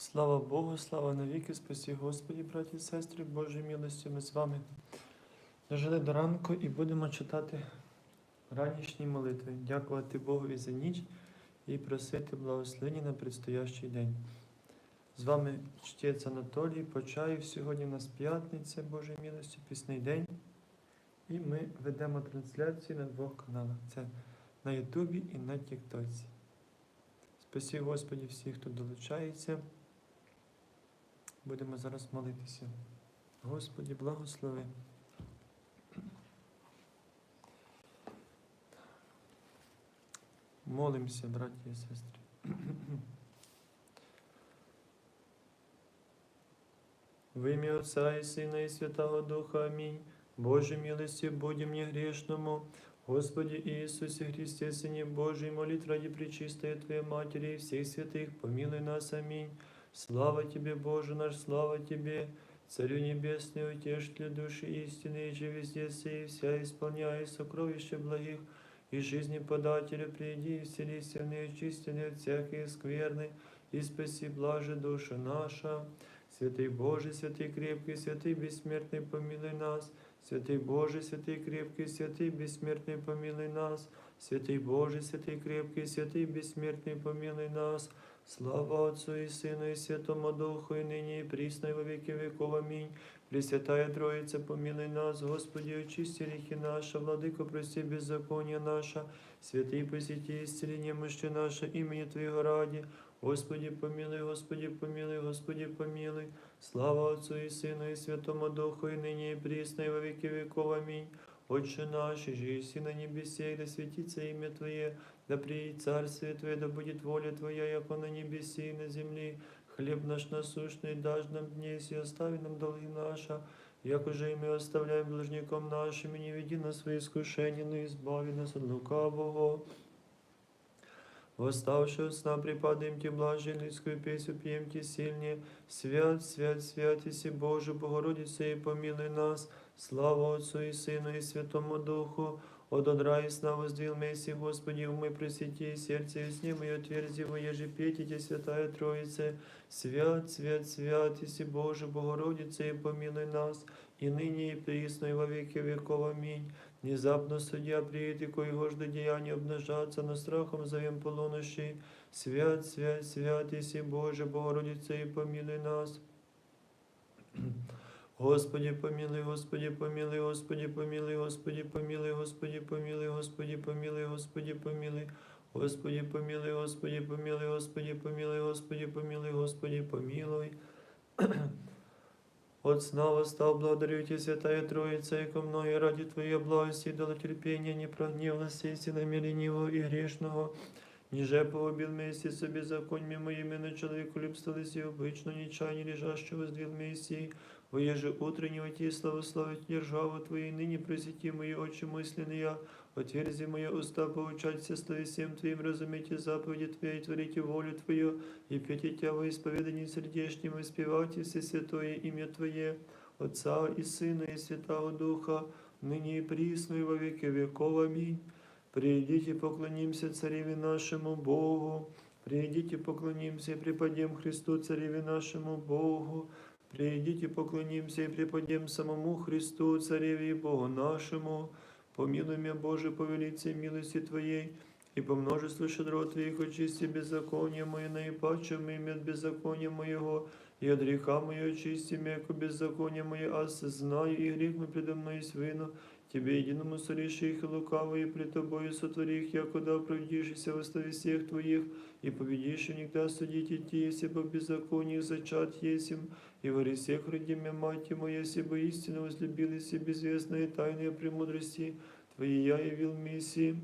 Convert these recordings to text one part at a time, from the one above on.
Слава Богу, слава навіки, спасі Господі, браті і сестри, Божої милості, ми з вами дожили до ранку і будемо читати ранішні молитви, дякувати Богові за ніч і просити благословення на предстоящий день. З вами чтець Анатолій Почаєв. Сьогодні у нас п'ятниця Божої милості, пісний день. І ми ведемо трансляції на двох каналах. Це на Ютубі і на Тіктоці. Спасі Господі всіх, хто долучається. Будемо зараз молитися. Господі, благослови. Молимося, браті і сестри. В ім'я Отця і Сина і Святого Духа. Амінь. Боже милості, будем мне грешному. Господи Иисусе Христе, Сыне Божий, молит ради Пречистой Твоей Матери и всех святых, помилуй нас. Аминь. Слава Тебе, Боже наш, слава Тебе, Царю Небесный, утешителю души истины, и же везде сей, вся исполняя сокровища благих, и жизни подателя, приди и вселися в неочистенные от всякой скверны, и спаси блаже душа наша. Святый Боже, святый крепкий, святый бессмертный, помилуй нас. Святый Боже, святый крепкий, святый бессмертный, помилуй нас. Святый Боже, святый крепкий, святый бессмертный, помилуй нас. Слава Отцу и Сыну и Святому Духу, и ныне и присно, и во веки веков. Аминь. Пресвятая Троица, помилуй нас, Господи, очисти грехи наши, Владыко, прости беззаконие наше, святый посети исцеление мышцы наше, имени Твоего ради. Господи, помилуй, Господи, помилуй, Господи, помилуй. Слава Отцу и Сыну и Святому Духу, и ныне и присно, и во веки веков. Аминь. Отче наш, и жиси на небесе, да светится имя Твое, да приедет Царствие Твое, да будет воля Твоя, яко на небесе и на земле. Хлеб наш насущный дашь нам днесь, и остави нам долги наши, як уже и мы оставляем должником нашим, и не веди нас в свои искушения, но избави нас от лукавого. Восставши от сна, припадаем Тебе блаженницкую песню, пьем Тебе сильнее. Свят, свят, свят, Иси Боже, Богородице, и помилуй нас. Слава Отцу и Сыну и Святому Духу. От одра и сна воздвил Месси, Господи, умы просвети, сердце и сне мое отверзи, еже петите, Святая Троице. Свят, свят, свят, Иси Боже, Богородице, и помилуй нас, и ныне, и присно, и во веки веков. Аминь. Внезапно судья приедет, и коего жда деяния обнажаться, но страхом зовем полуноши. Свят, свят, свят, Иси Боже, Богородице, и помилуй нас. Господи, помилуй, Господи, помилуй, Господи, помилуй, Господи, помилуй, Господи, помилуй, Господи, помилуй, Господи, помилуй. Господи, помилуй, Господи, помилуй, Господи, помилуй, Господи, помилуй, Господи, помилуй. От сна восстал, благодарю Тебя, Святая Троица, и ко мною ради Твоей благости дала терпения, не прогневности, силами ленивого и грешного, Ниже погубил вместе с беззакониями моими на человеку любствовались и обычно нечаяние лежащего воздвил вместе, воеже утреннего те славу славить державу Твоей, ныне просвети мои очи мысленные, отверзи мои уста поучать все слове всем Твоим, разумейте заповеди Твои, творите волю Твою, и пейте Тебя во исповедании сердечнем, воспевайте все святое имя Твое, Отца и Сына и Святого Духа, ныне и присно и во веки веков. Аминь. Придите, поклонимся Цареве нашему Богу. Придите, поклонимся и преподем Христу, Цареве нашему Богу. Придите, поклонимся и преподем самому Христу, Цареве и Богу нашему. Помилуй меня, Боже, по велице милости Твоей, и по множеству щедрот Твоих очисти беззаконие мое, наипаче имя от беззакония моего, и от греха мое очисти меко беззаконие мое, аз знаю, и грех мой предо мной свину, Тебе единому сореши их и лукавые пред Тобою сотвори их, якуда оправдишься во славе всех Твоих, и победишь никогда судить идти, если бы беззаконие зачат есим, и во всех родиме мать моя, если бы истинно возлюбились и безвестные тайные премудрости Твои я явил миссии.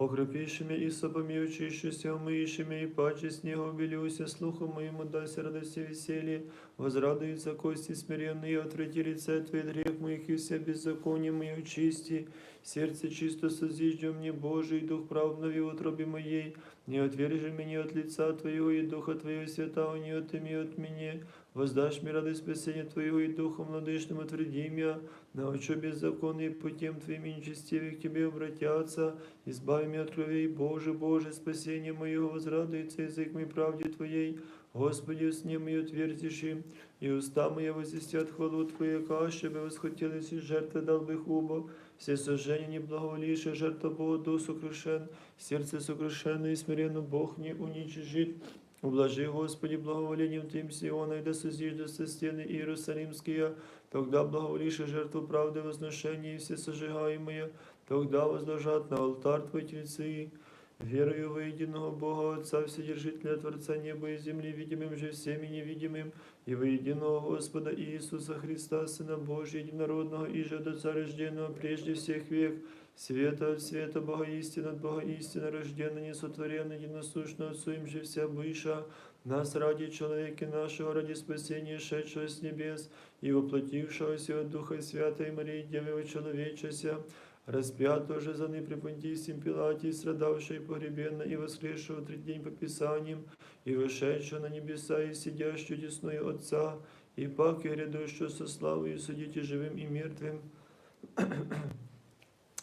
Окропішими і собами очищуся, умиїшими і паче снігу обілюся, слухом моєму дасть радості веселье, возрадуются кости смиренные, отврати лице Твое, грех моих и все беззаконие мои очисти, сердце чисто созижди мне, Божий, дух прав обнови в утробе моей, не отвержи меня от лица Твоего и духа Твоего святого, не отыми от меня, воздашь мне радость спасения Твоего и Духом владычным утверди меня, научу беззаконные путем Твоим и нечестивых к Тебе обратятся, избави меня от крови, Боже, Боже, спасение Мое, возрадуется язык мой правде Твоей, Господи, усне мою твердиши, и уста мои возвестят хвалу Твою, каще бы восхотелись из жертвы дал бы хубо, все сожжения не благоволише, жертва Бога дух сокрушен, сердце сокрушенно и смиренно Бог не уничижит. Ублажи, Господи, благоволением Твоим Сиона, и да созиждутся стены Иерусалимские, тогда благоволише жертву правды возношения и все сожигаемые, тогда возложат на алтарь Твой тельцы. Верую во единого Бога Отца, Вседержителя Творца неба и земли, видимым же всеми невидимым, и во единого Господа Иисуса Христа, Сына Божия, единородного, и же от Отца рожденного прежде всех век, света от света, Бога истина от Бога истина, рожденный, несотворенный, единосущно Отцу им же вся быша, нас ради человека нашего, ради спасения, шедшего с небес, и воплотившегося от Духа Святой Марии, Девы человечеся, распятого же за ны при Понтийском Пилате, страдавшего и погребенного, и воскресшего в третий день по Писаниям, и вошедшего на небеса, и сидящего десною Отца, и пак и грядущего со славою судите живым и мертвым.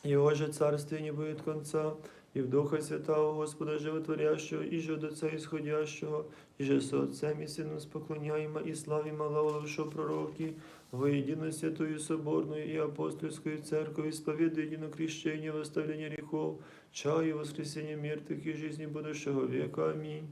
Его же царствие не будет конца, и в Духа Святого Господа Животворящего, и же до Отца Исходящего, і же со Отцем и Сином споклоняемо, и славі маловшо пророки, во единую святую соборную и апостольскую церковь, исповедуя едино крещение, восставление грехов, чаю, воскресіння мертвых и жизни будущего века. Аминь.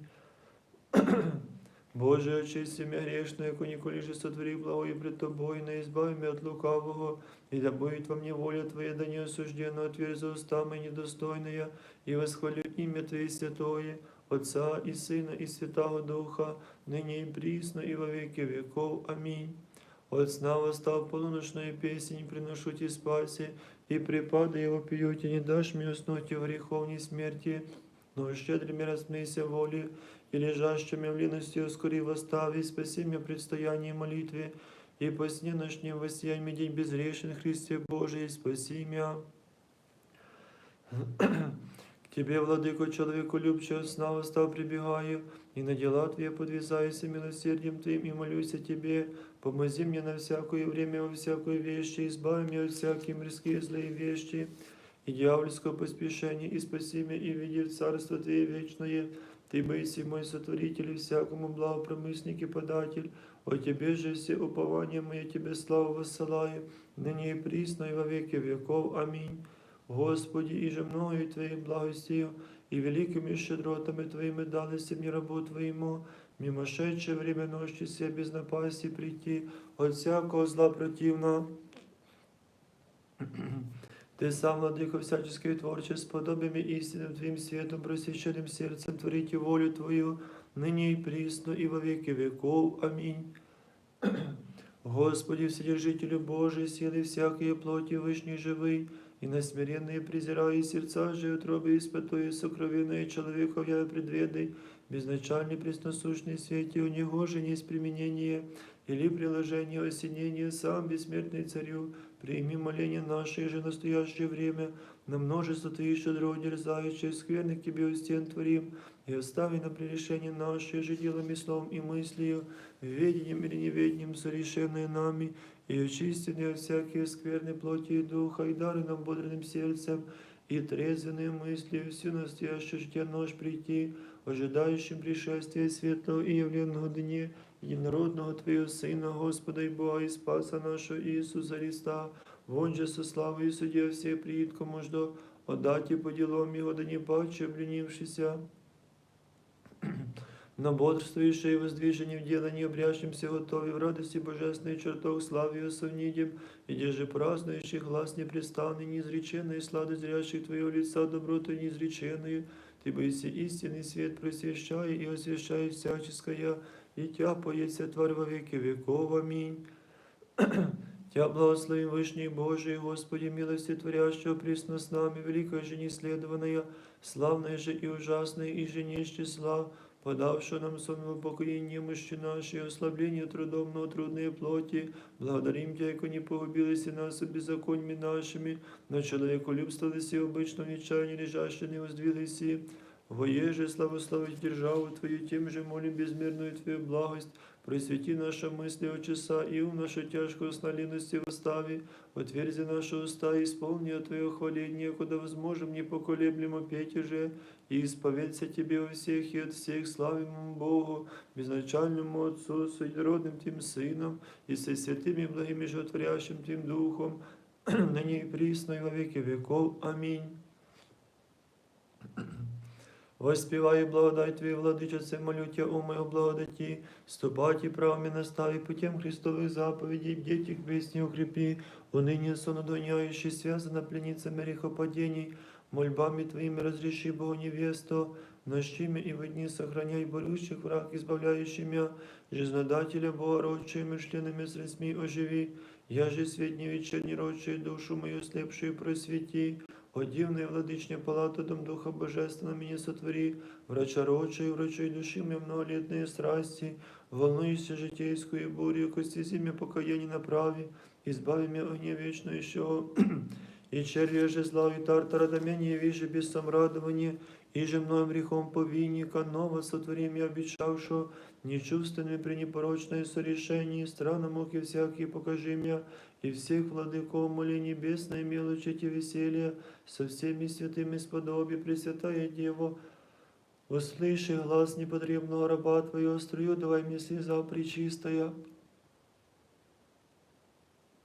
Боже, очисти меня грешную, яко николи же сотвори благое пред Тобой, но избави меня от лукавого, и да будет во мне воля Твоя, да не осужденно, отверь за уста мои недостойные, и восхвалю имя Твое святое, Отца и Сына и Святого Духа, ныне и присно, и во веки веков. Аминь. От сна восстав полуночную песнь, приношу Ти спаси, и припады его пьете, не дашь мне уснуть в греховней смерти, но щедрыми размейся воли, и лежащими в линости ускори восстави, спаси меня предстоянии молитве, и по сне ночнем воссияй день безгрешен, Христе Божий, спаси меня. К Тебе, владыко, человеку любче, сна восстав прибегаю, и на дела Твои подвязаюсь милосердием Твоим, и молюсь о Тебе, помози мне на всякое время, во всякой вещи, избави меня от всякие мирские злые вещи, и дьявольского поспешения, и спаси меня, и веди в Царство Твое вечное, Ты боиси мой сотворитель, и всякому благопромысник и податель, о Тебе же все упования мои, Тебе славу воссылаю, ныне и присно, и во веки веков. Аминь. Господи, и же мною Твоей благостью, и великими щедротами Твоими дали мне рабу Твоему, мимошедшее время ночи себе без напасти прийти, от всякого зла противно. Ты сам, владыко всяческой творче, с подобиями истинным Твоим светом, просвещенным сердцем, творите волю Твою, ныне и присно, и во веки веков. Аминь. Господи, Вседержителю Божий, силы всякие плоти вышней живый, и на смиренные презирая сердца же утробы испытуя сокровенное человеков я предведай, безначальный пресносущный свете, у него же есть применение или приложение осенения, сам бессмертный царю, прими моление наше же настоящее время, на множество Твоих щедрот дерзающих, скверных Тебе у стен творим, и остави на пререшение наше же делом и словом и мыслью, ведением или неведением совершенное нами, и очистенные от всякие скверной плоти и духа, и дары нам бодрым сердцем, и трезвенной мыслью всю настоящую житие нож прийти, ожидающим пришествия светлого и явленного дне, единородного Твоего Сына, Господа и Бога и Спаса нашего Иисуса Христа, вон же со славою судья все приид, кому ждо, отдати по делам Его, да не паче обленившися но бодрствующие и воздвижение в делании обрящимся готовы в радости божественной чертог славы ее совнидем, и же празднующий глаз непрестанный, неизреченный, сладость зрящих Твоего лица, доброту неизреченную, Ты боися истинный свет, просвещай и освящай всяческое, и Тя поется тварь во веки веков. Аминь. Тя благословим Вышний Божий, Господи, милости творящего присно с нами, великая же неследованная, славная же и ужасная, и же не из числа, подавшего нам сон в упокоение мощи нашей, ослабление трудом, но трудные плоти, благодарим Тебя, яко не погубились и нас беззаконьми нашими, но человеколюбство лиси обычно в нечаянии лежаще не воздвиглись. Воеже славословить державу Твою, тем же молим безмерную Твою благость, просвети наши мысли от часа, и ум нашу тяжкую сналинности восстави, отверзи наши уста, и исполни от Твое хваление, куда возможем непоколеблемо петь уже, и исповедься Тебе во всех и от всех славимому Богу, безначальному Отцу, с единородным Тем Сыном, и со святым и благим и животворящим Тем Духом, ныне и присно и во веки веков. Аминь. Воспівай благодать Твою, владичице, молю Тя, о моего благодати, ступати правами настави путем Христовых заповедей, дети к песни укрепи, уныние сонодоняющий, связано пленницами грехопадений, мольбами Твоими разреши, Богу невесту, нощими и в дни сохраняй борющих враг, избавляющий меня, жизнодателя Бога, родчими членами средствами оживи, я же свет не вечерний родчий, душу мою слепшую просвети, о дивная владычня палата дом Духа Божественного меня сотвори, врача рочей, врачой души мне многолетные страсти, волнуйся житейскую бурю, кости зиме покаяние направи, избави меня огне вечно еще, и червя же зла и тартара до меня не вижу без самрадования, и же мною грехом повинника, ново сотвори меня обещавшего, нечувственными при непорочное сорешении, странно муки всякие покажи меня, и всех владыков моли небесной мелочи и веселья, со всеми святыми сподоби, Пресвятая Дева, услыши глаз непотребного раба Твоего, струю давай мне слеза причистая.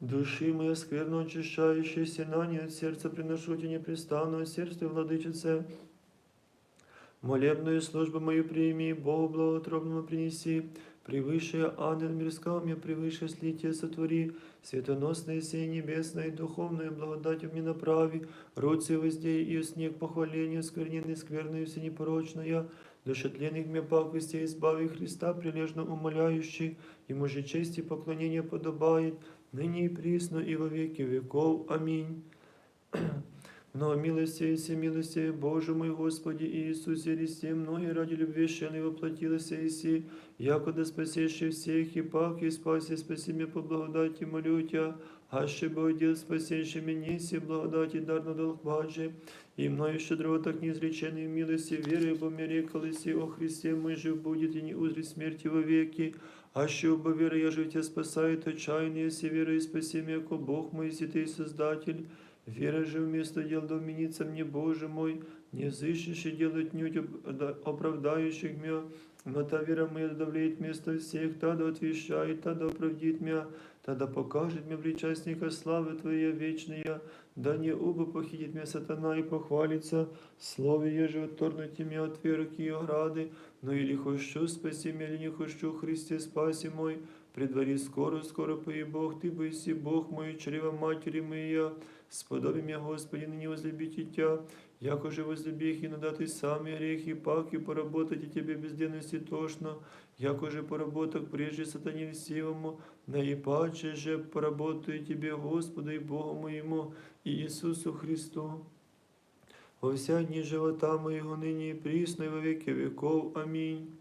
Души моя скверно очищающая, синание от сердца приношу тебе непрестанно, сердце владычице, Молебную службу мою прими, Богу благотробному принеси, превыше ангел мирского мне превыше слитие сотвори, светоносное сей небесное, духовное благодать мне направи, руцы воздей и снег похваления, скверненный, скверную, всенепорочная, душетленных мне пакостей, избави Христа, прилежно умоляющий, ему же честь и поклонение подобает, ныне и присно, и во веки веков. Аминь. Но милости и всемилости Боже мой Господи Иисусе Христе, многие ради любви шелой воплотилась Иси, якода спасеши всех, и пак, и спаси, спаси меня по благодати, молю Тя, аще бы отдел спасеши меня, си благодати дарно долг Божий, и мною щедро так неизреченной милости, веры, бо мне рекалися о Христе, мой жив будет, и не узри смерти во веки, аще оба веры я же Тебя спасает отчаяние, си веры и спаси меня, ко Бог мой, си Ты Создатель, Вера же вместо дел доменится мне, Боже мой, не зыщешь и делать нють оправдающих меня, но та вера моя давлеет вместо всех, та да отвещает, та да оправдит меня, та да покажет мне причастника славы Твоя вечная, да не оба похитит меня сатана и похвалится, слове я же отторнуть меня от веры и ограды, но или хочу спаси меня, или не хочу, Христе спаси мой, при дворе скоро, скоро пої Бог, Ты бойся, Бог мой, чрева матери моя, сподоби меня, Господи, ныне возлюбить и Тя, яко же возлюбих и надати сами грехи, пак и поработать и Тебе безденности тошно, яко же поработок прежде сатане льстивому, наипаче же поработаю Тебе, Господу и Богу моему, и Иисусу Христу. Во вся дни живота моего ныне и присно и во веки веков. Аминь.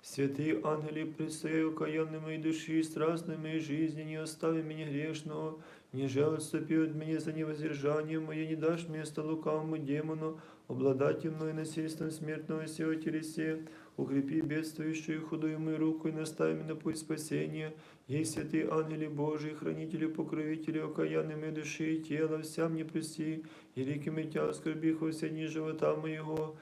Святые ангели, предстояю каянной моей души и страстной моей жизни, не остави меня грешного, не же отступи от меня за невоздержание мое, не дашь место лукавому демону, обладать мной насильством смертного сего телесе, укрепи бедствующую худую мою руку и настави меня на путь спасения. Ей святые ангели Божии, хранители, покровители, окаянной моей души и тела, вся мне прости, и реки митя оскорбих во все дни живота моего,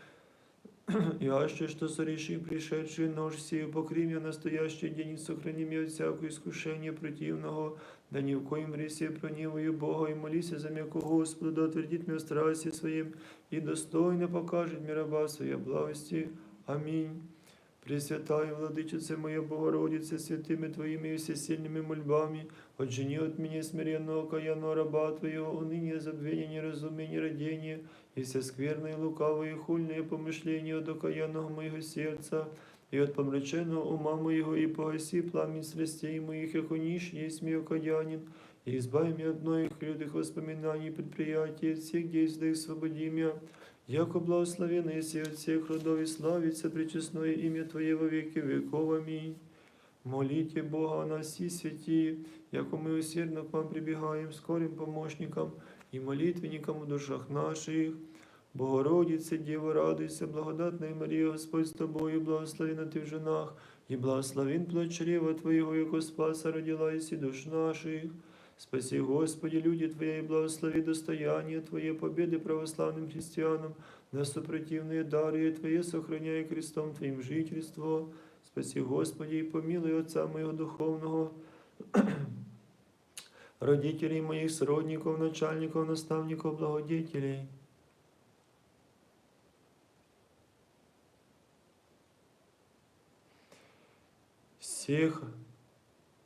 и аще, что сореши пришедший нож сию, покрім я настоящий день, сохрани меня от всякого искушения противного, да ни в коем ресе прониваю Бога, и молися за м'якого ко Господу, да отвердит меня в страсти своим, и достойно покажет мне раба своей благости. Аминь. Пресвятая Владычице моя Богородице, святыми Твоими и всесильными мольбами, отжени от меня смиренного каянного раба Твоего, уныние, забвение, неразумение, родение, и все скверные, лукавые, хульные помышления от окаянного моего сердца, и от помраченного ума моего, и погаси пламень страстей моих, яко ниш есть мой окаянин, и избави меня от многих лютых воспоминаний и предприятий, от всех действий освободи меня, яко благословенный если от всех родов и славится пречестное имя Твое во веки веков. Аминь. Молите Бога о нас и святи, яко мы усердно к вам прибегаем скорым помощникам и молитвенникам в душах наших. Богородице, Дева, радуйся, благодатная Мария, Господь с тобою, благословена ты в женах, и благословен плод чрева Твоего, яко спаса родила и душ наших. Спаси, Господи, люди Твои, и благослови достояние Твое, победы православным христианам, на супротивные дары Твои, сохраняй крестом Твоим жительство. Спаси, Господи, и помилуй Отца моего духовного, родителей моих, сродников, начальников, наставников, благодетелей. Всех,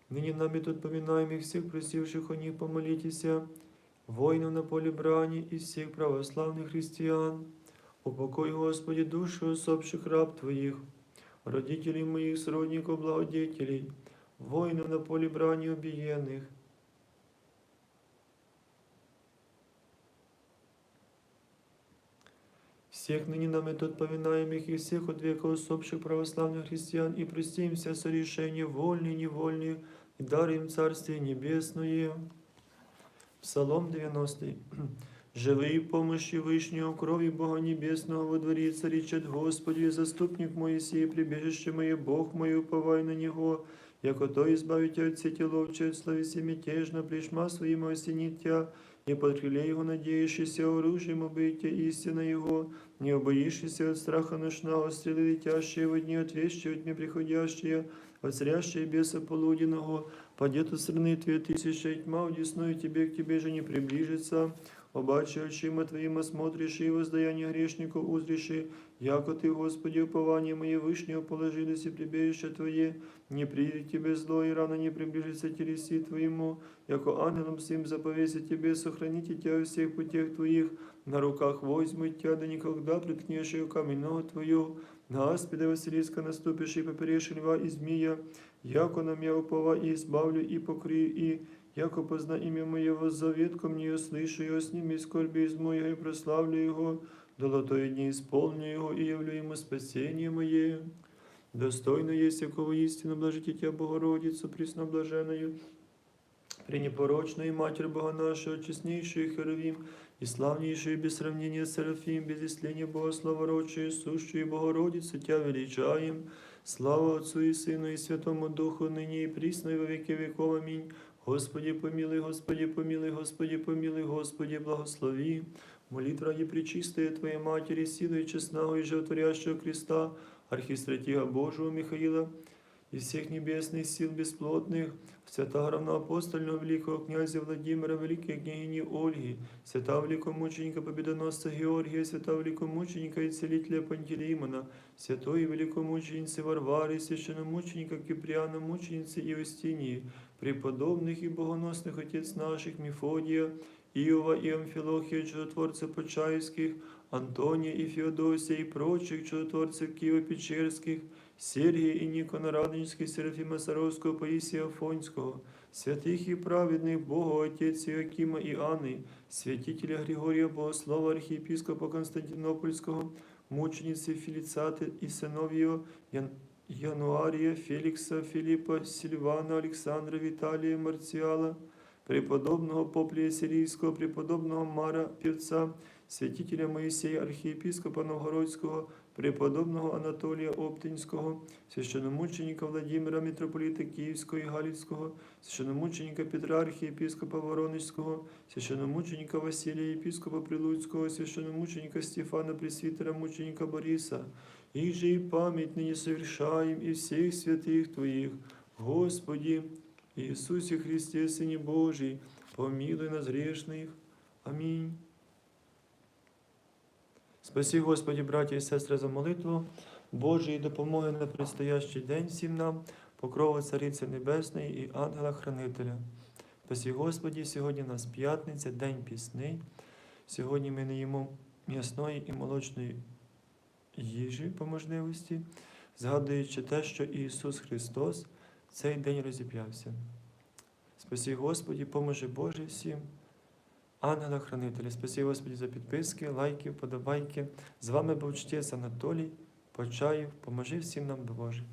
ныне нами тут поминаемых, всех просивших о них помолитесь, воинов на поле брани и всех православных христиан. Упокой, Господи, души усопших раб Твоих, родителей моих, сродников, благодетелей, воинов на поле брани убиенных, всех ныне нами тут поминаемых и всех от века усопших православных христиан, и прости им все сорешения, вольные и невольные, и дай им Царствие Небесное. Псалом 90. Живи помощи Вышнего, крови Бога Небесного во дворе царичат Господи, заступник Моисей, прибежище мое, Бог мой, уповай на Него, яко то избавить от сети ловче, от словеси мятежно, плешма своим осенит тя, и под крыле Его надеющийся оружием убейте истина Его, не убоишься от страха ночного, стрелы летящие во дни, от вещи от дня приходящие, от зрящие беса полуденного, падет от страны Твоей тысяча и тьма, удесную Тебе, к Тебе же не приближится, Обаче очима Твоим осмотришь и воздаяние грешнику узришь, яко Ты, Господи, упование мое вышнего положились и прибежище Твое, не придет Тебе зло, и рано не приближится телеси Твоему, яко ангелом всем заповесит Тебе, сохраните Тебя во всех путях Твоих, на руках возьмут Тебя, да никогда приткнешь ее камень ногу Твою, на аспида Василиска наступишь и поперешь льва и змея, яко нам я упова и избавлю и покрию и Яко позна имя Моего завет ко мне, услышу его, сними скорби из моего и прославлю его, долотой дни исполню его и явлю ему спасение мое. Достойно есть якого истину блажите Тебя, Богородицу, пресноблаженную, пренепорочную Матерь Бога нашего, честнейшую Херовим, и славнейшую без сравнения Серафим, без исления Бога славородчую, сущую Богородицу, Тебя величаем. Слава Отцу и Сыну и Святому Духу, ныне и присно, и во веки веков. Аминь. Господи, помилуй, Господи, помилуй, Господи, помилуй, Господи, благослови. Молитва ради пречистая Твоей Матери, силы и честного и животворящего креста, архистратига Божьего Михаила, и всех небесных сил бесплотных, святого равноапостольного великого князя Владимира, великой княгини Ольги, святого великомученика Победоносца Георгия, святого великомученика и целителя Пантелеймона, святой и великомученицы Варвары, священномученика Киприана, мученицы Иостинии, преподобных и богоносных отец наших Мефодия, Иова и Амфилохия, чудотворцев Почаевских, Антония и Феодосия и прочих чудотворцев Киево-Печерских, Сергия и Никона Радонежских, Серафима Саровского, Паисия Афонського, святых и праведных Бога, Отец Иоакима и Анны, святителя Григория Богослова, архиепископа Константинопольского, мученицы Філіцати і синов'ю Ян... Януарія, Фелікса, Філіпа, Сильвана, Олександра, Віталія, Марціала, преподобного Поплія Сирійського, преподобного Мара Півца, святителя Моїсея, архієпископа Новгородського, преподобного Анатолія Оптинського, священномученика Владимира, митрополита Київського і Галицького, священномученика Петра, архієпископа Воронежського, священномученика Василія, єпископа Прилуцького, священномученика Стефана, пресвитера, мученика Бориса, их же и память ныне совершаем и всех святых Твоих, Господи, Иисусе Христе, Сыне Божий, помилуй нас грешных. Аминь. Спаси, Господи, браті і сестри, за молитву Божої допомоги на предстоящий день всім нам, покрова Цариці Небесної і ангела-хранителя. Спасі, Господі, сьогодні у нас п'ятниця, день пісний. Сьогодні ми не їмо м'ясної і молочної їжі по можливості, згадуючи те, що Ісус Христос цей день розіп'явся. Спасі, Господі, поможе Боже всім. Ангела-хранителя, спасі Господі за підписки, лайки, вподобайки. З вами був чтець Анатолій Почаєв. Поможи всім нам Боже.